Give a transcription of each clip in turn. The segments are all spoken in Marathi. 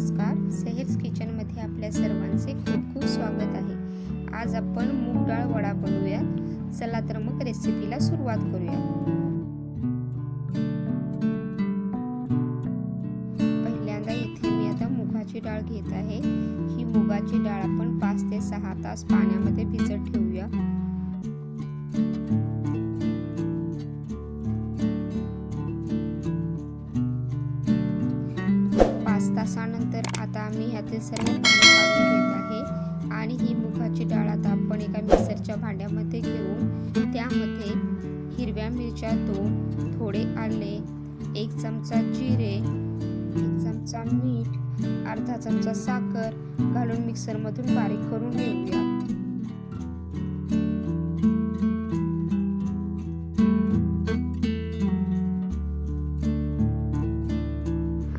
नमस्कार. सहेज किचनमध्ये आपल्या सर्वांचे खूप खूप स्वागत आहे. आज आपण मूग डाळ वडा बनवूया चला तर मग रेसिपीला सुरुवात करूया. पहिल्यांदा इथे मी आता मुगाची डाळ घेत आहे. ही मुगाची डाळ आपण पाच ते सहा तास पाण्यामध्ये भिजत ठेवूया. तासानंतर आता आम्ही ह्यातील सर्व पाणी काढून घेत आहे. आणि ही मुगाची डाळ आता आपण एका मिक्सरच्या भांड्यामध्ये घेऊन त्यामध्ये हिरव्या मिरच्या दोन थोडे आले एक चमचा जिरे एक चमचा मीठ अर्धा चमचा साखर घालून मिक्सरमधून बारीक करून घेऊया.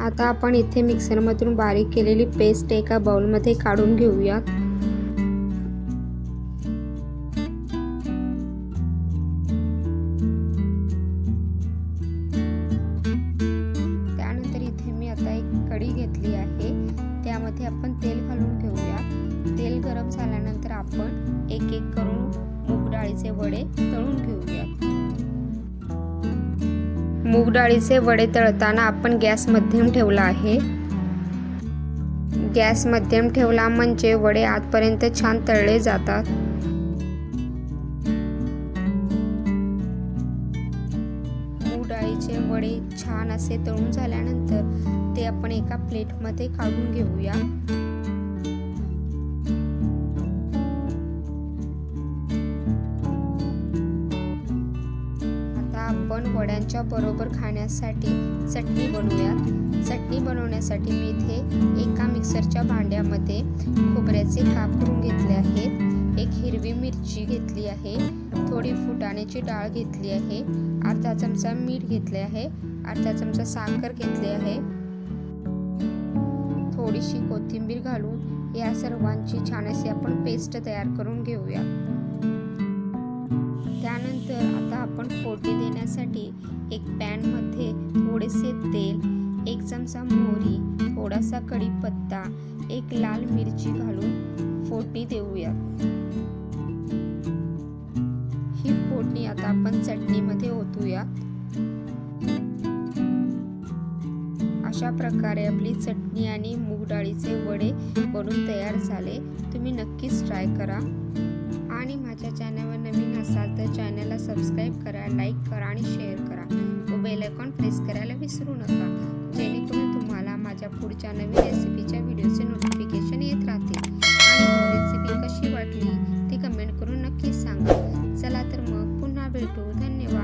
आता आपण इथे मिक्सरमधून बारीक केलेली पेस्ट एका बाउलमध्ये काढून घेऊयात. त्यानंतर इथे मी आता एक कढी घेतली आहे. त्यामध्ये आपण तेल घालून घेऊया. तेल गरम झाल्यानंतर आपण एक एक करून मूग डाळीचे वडे तळून घेऊया मूग डाळीचे वडे तळताना आपण गॅस मध्यम ठेवला आहे. गॅस मध्यम ठेवला म्हणजे वडे आतपर्यंत छान तळले जातात. मूग डाळीचे वडे छान असे तळून झाल्यानंतर ते आपण एका प्लेटमध्ये काढून घेऊया. आपण वड्यांच्या बरोबर खाण्यासाठी चटणी बनवूया चटणी बनवण्यासाठी मी इथे एका मिक्सरच्या भांड्यामध्ये खोबऱ्याचे काप करून घेतले आहेत. एक हिरवी मिरची घेतली आहे. थोडी फुटाण्याची डाळ घेतली आहे. अर्धा चमचा मीठ घेतले आहे. अर्धा चमचा साखर घेतली आहे. थोडीशी कोथिंबीर घालून या सर्वांची छान अशी आपण पेस्ट तयार करून घेऊया. आपण फोडणी देण्यासाठी एक पॅनमध्ये थोडेसे तेल एक चमचा मोहरी थोडासा कढीपत्ता एक लाल मिरची घालून फोडणी देऊया ही फोडणी आता आपण चटणीमध्ये ओतूया अशा प्रकारे आपली चटणी आणि मूग डाळीचे वडे बनून तयार झाले. तुम्ही नक्कीच ट्राय करा. आणि माझ्या चॅनलवर नवीन असाल तर चॅनलला सबस्क्राईब करा लाईक करा आणि शेअर करा. व बेल आयकॉन प्रेस करायला विसरू नका. जेणेकरून तुम्हाला माझ्या पुढच्या नवीन रेसिपीच्या व्हिडिओचे नोटिफिकेशन येत राहते आणि रेसिपी कशी वाटली ती कमेंट करून नक्की सांगा. चला तर मग पुन्हा भेटू. धन्यवाद.